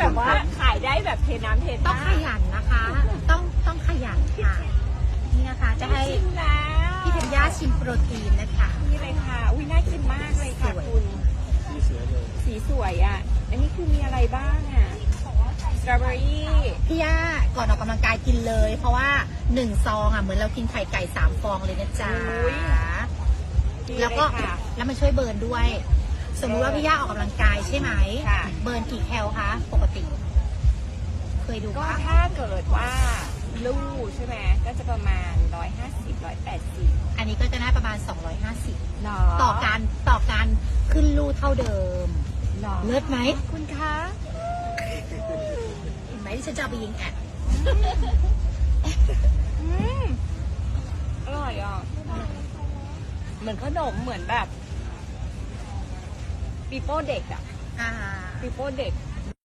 แบบว่าขายได้แบบเทน้ำเทต้องท่าขยันนะคะ ต้องต้องขยันค่ะ นี่นะคะจะให้ชิมแล้วพี่ธัญญาชิมโปรตีนนะคะ นี่เลยค่ะ อุ้ยน่ากินมากเลยค่ะสวย คุณ สีสวยอะ อันนี้คือมีอะไรบ้างอะ สตรอเบอรี่ พี่ย่าก่อนออกกำลังกายกินเลย เพราะว่าหนึ่งซองอะเหมือนเรากินไข่ไก่สามฟองเลยนะจ๊ะ อุ๊ย แล้วก็ดีเยค่ะ แล้วมันช่วยเบิร์นด้วย สมมุติว่าพี่ย่าออกกำลังกายใช่ไหม ค่ะ เบิร์นกี่แคลคะปกติเค ยดูก็ปะถ้าเกิดว่าลู่ใช่ไหมก็จะประมาณ 150 180อันนี้ก็จะได้ประมาณ 250 หรอต่อการต่อการขึ้นลู่เท่าเดิม หรอเลิศไหม คุณคะเห็นไหมที่ฉันจะเอาไปยิงแอดอืมอร่อยอะ เหมือนขนมเหมือนแบบปีโป้เด็กอะอ่า ปีโป้เด็ก